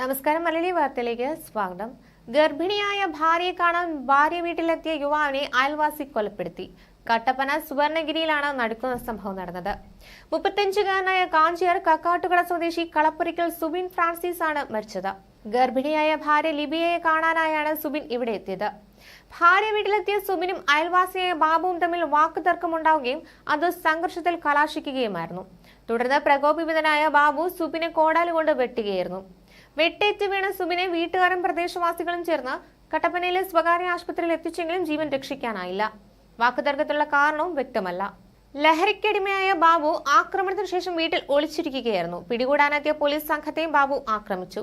നമസ്കാരം മലയാളി വാർത്തയിലേക്ക് സ്വാഗതം. ഗർഭിണിയായ ഭാര്യയെ കാണാൻ ഭാര്യ വീട്ടിലെത്തിയ യുവാവിനെ അയൽവാസി കൊലപ്പെടുത്തി. കട്ടപ്പന സുവർണഗിരിയിലാണ് നടക്കുന്ന സംഭവം നടന്നത്. മുപ്പത്തഞ്ചുകാരനായ കാഞ്ചിയാർ കക്കാട്ടുകട സ്വദേശി കളപ്പുരിക്കൽ സുബിൻ ഫ്രാൻസിസ് ആണ് മരിച്ചത്. ഗർഭിണിയായ ഭാര്യ ലിബിയയെ കാണാനായാണ് സുബിൻ ഇവിടെ എത്തിയത്. ഭാര്യ വീട്ടിലെത്തിയ സുബിനും അയൽവാസിയായ ബാബുവും തമ്മിൽ വാക്കുതർക്കമുണ്ടാവുകയും അത് സംഘർഷത്തിൽ കലാശിക്കുകയുമായിരുന്നു. തുടർന്ന് പ്രകോപിതനായ ബാബു സുബിനെ കോടാലുകൊണ്ട് വെട്ടുകയായിരുന്നു. വെട്ടേറ്റ് വീണ സുബിനെ വീട്ടുകാരും പ്രദേശവാസികളും ചേർന്ന് കട്ടപ്പനയിലെ സ്വകാര്യ ആശുപത്രിയിൽ എത്തിച്ചെങ്കിലും ജീവൻ രക്ഷിക്കാനായില്ല. വാക്കുതർക്കത്തിലുള്ള കാരണവും വ്യക്തമല്ല. ലഹരിക്കടിമയായ ബാബു ആക്രമണത്തിന് ശേഷം വീട്ടിൽ ഒളിച്ചിരിക്കുകയായിരുന്നു. പിടികൂടാനെത്തിയ പോലീസ് സംഘത്തെയും ബാബു ആക്രമിച്ചു.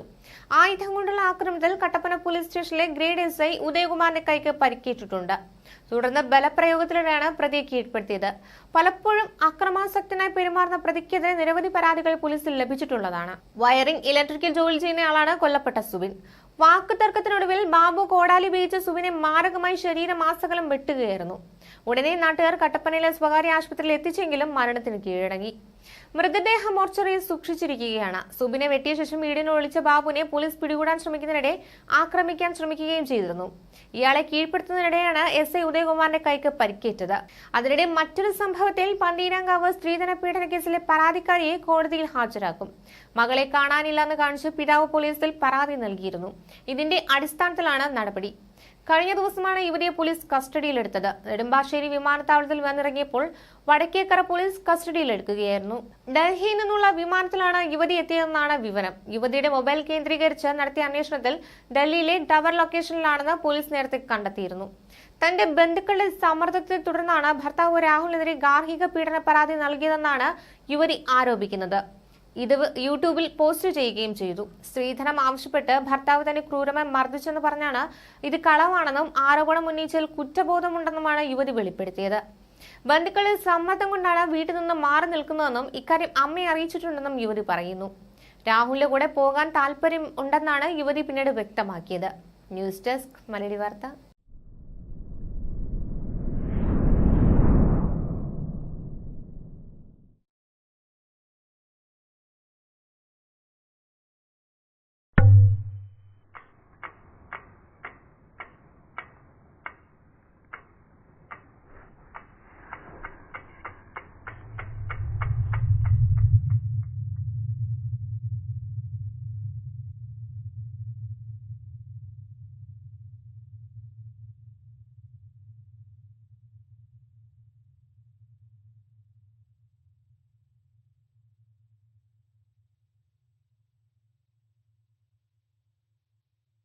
ആയുധം കൊണ്ടുള്ള ആക്രമണത്തിൽ കട്ടപ്പന പോലീസ് സ്റ്റേഷനിലെ ഗ്രേഡ് എസ് ഐ ഉദയകുമാറിന്റെ കൈക്ക് പരിക്കേറ്റിട്ടുണ്ട്. തുടർന്ന് ബലപ്രയോഗത്തിലൂടെയാണ് പ്രതിയെ കീഴ്പ്പെടുത്തിയത്. പലപ്പോഴും അക്രമാസക്തനായി പെരുമാറുന്ന പ്രതിക്കെതിരെ നിരവധി പരാതികൾ പോലീസിൽ ലഭിച്ചിട്ടുള്ളതാണ്. വയറിംഗ് ഇലക്ട്രിക്കൽ ജോലി ചെയ്യുന്നയാളാണ് കൊല്ലപ്പെട്ട സുബിൻ. വാക്ക് തർക്കത്തിനൊടുവിൽ ബാബു കോടാലി ഉപയോഗിച്ച് സുവിനെ മാരകമായി ശരീരമാസകലം വെട്ടുകയായിരുന്നു. ഉടനെ നാട്ടുകാർ കട്ടപ്പനയിലെ സ്വകാര്യ ആശുപത്രിയിൽ എത്തിച്ചെങ്കിലും മരണത്തിന് കീഴടങ്ങി. മൃതദേഹം മോർച്ചറിയിൽ സൂക്ഷിച്ചിരിക്കുകയാണ്. സുബിനെ വെട്ടിയ ശേഷം വീടിനെ ഒളിച്ച ബാബുവിനെ പോലീസ് പിടികൂടാൻ ശ്രമിക്കുന്നതിനിടെ ആക്രമിക്കാൻ ശ്രമിക്കുകയും ചെയ്തിരുന്നു. ഇയാളെ കീഴ്പ്പെടുത്തുന്നതിനിടെയാണ് എസ് ഐ ഉദയകുമാറിന്റെ കൈക്ക് പരിക്കേറ്റത്. അതിനിടെ മറ്റൊരു സംഭവത്തിൽ പന്തീരാങ്കാവ് സ്ത്രീധന പീഡന കേസിലെ പരാതിക്കാരിയെ കോടതിയിൽ ഹാജരാക്കും. മകളെ കാണാനില്ലെന്ന് കാണിച്ച് പിതാവ് പോലീസിൽ പരാതി നൽകിയിരുന്നു. ഇതിന്റെ അടിസ്ഥാനത്തിലാണ് നടപടി. കഴിഞ്ഞ ദിവസമാണ് യുവതിയെ പോലീസ് കസ്റ്റഡിയിലെടുത്തത്. നെടുമ്പാശ്ശേരി വിമാനത്താവളത്തിൽ വന്നിറങ്ങിയപ്പോൾ വടക്കേക്കര പോലീസ് കസ്റ്റഡിയിലെടുക്കുകയായിരുന്നു. ഡൽഹിയിൽ നിന്നുള്ള വിമാനത്തിലാണ് യുവതി എത്തിയതെന്നാണ് വിവരം. യുവതിയുടെ മൊബൈൽ കേന്ദ്രീകരിച്ച് നടത്തിയ അന്വേഷണത്തിൽ ഡൽഹിയിലെ ടവർ ലൊക്കേഷനിലാണെന്ന് പോലീസ് നേരത്തെ കണ്ടെത്തിയിരുന്നു. തന്റെ ബന്ധുക്കളുടെ സമ്മർദ്ദത്തെ തുടർന്നാണ് ഭർത്താവ് രാഹുലിനെതിരെ ഗാർഹിക പീഡന പരാതി നൽകിയതെന്നാണ് യുവതി ആരോപിക്കുന്നത്. ഇത് യൂട്യൂബിൽ പോസ്റ്റ് ചെയ്യുകയും ചെയ്തു. സ്ത്രീധനം ആവശ്യപ്പെട്ട് ഭർത്താവ് തന്നെ ക്രൂരമായി മർദ്ദിച്ചെന്ന് പറഞ്ഞാണ് ഇത് കളവാണെന്നും ആരോപണം ഉന്നയിച്ചതിൽ കുറ്റബോധമുണ്ടെന്നുമാണ് യുവതി വെളിപ്പെടുത്തിയത്. ബന്ധുക്കളിൽ സമ്മർദ്ദം കൊണ്ടാണ് വീട്ടിൽ നിന്ന് മാറി നിൽക്കുന്നതെന്നും ഇക്കാര്യം അമ്മയെ അറിയിച്ചിട്ടുണ്ടെന്നും യുവതി പറയുന്നു. രാഹുലിന്റെ കൂടെ പോകാൻ താല്പര്യം ഉണ്ടെന്നാണ് യുവതി പിന്നീട് വ്യക്തമാക്കിയത്. ന്യൂസ് ഡെസ്ക് മലയാളി വാർത്ത.